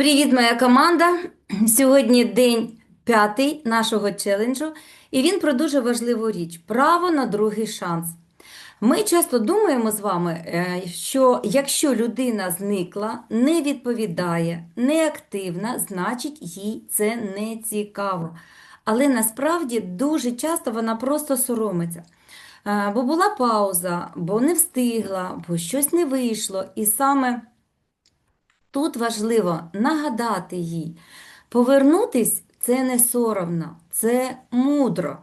Привіт, моя команда! Сьогодні день п'ятий нашого челенджу, і він про дуже важливу річ право на другий шанс. Ми часто думаємо з вами, е, що якщо людина зникла, не відповідає, не активна, значить їй це не цікаво. Але насправді дуже часто вона просто соромиться. Е, Бо була пауза, бо не встигла, бо щось не вийшло. І саме Тут важливо нагадати їй, повернутись це не соромно, це мудро.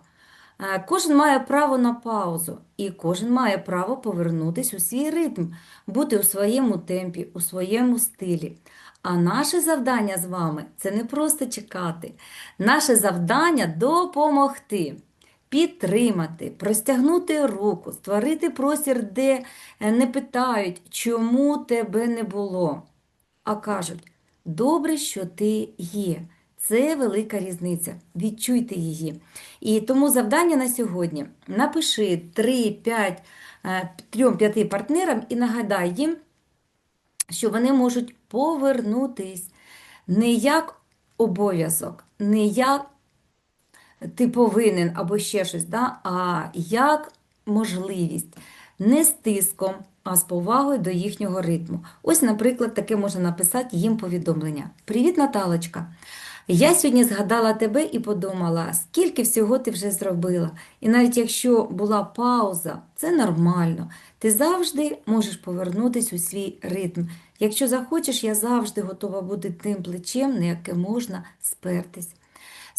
Е, Кожен має право на паузу, і кожен має право повернутись у свій ритм, бути у своєму темпі, у своєму стилі. А наше завдання з вами це не просто чекати. Наше завдання допомогти, підтримати, простягнути руку, створити простір, де е, не питають, чому тебе не було а кажуть: добре, що ти є. Це велика різниця. Відчуйте її. І тому завдання на сьогодні: напиши 3-5 3-5 партнерам і нагадай їм, що вони можуть повернутись не як обов'язок, не як ти повинен або ще щось, да? а як можливість, не з тиском, а з повагою до їхнього ритму. Ось, наприклад, таке можна написати їм повідомлення. Привіт, Наталочка! Я сьогодні згадала тебе і подумала, скільки всього ти вже зробила. І навіть якщо була пауза, це нормально. Ти завжди можеш повернутися у свій ритм. Якщо захочеш, я завжди готова бути тим плечем, на яке можна спертись.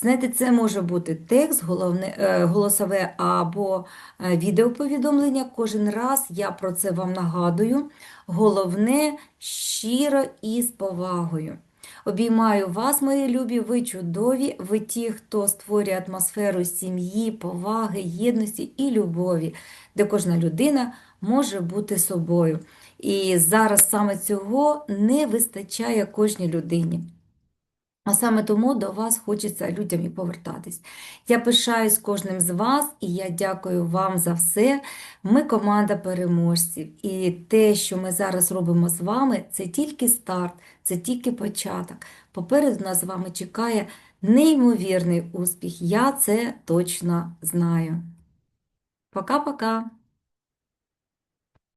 Знаєте, це може бути текст, головне, е, голосове або е, відеоповідомлення. Кожен раз я про це вам нагадую. Головне щиро і з повагою. Обіймаю вас, мої любі, ви чудові, ви ті, хто створює атмосферу сім'ї, поваги, єдності і любові, де кожна людина може бути собою. І зараз саме цього не вистачає кожній людині. А саме тому до вас хочеться людям і повертатись. Я пишаюсь кожним з вас і я дякую вам за все. Ми команда переможців. І те, що ми зараз робимо з вами, це тільки старт, це тільки початок. Попереду нас з вами чекає неймовірний успіх. Я це точно знаю. Пока-пока!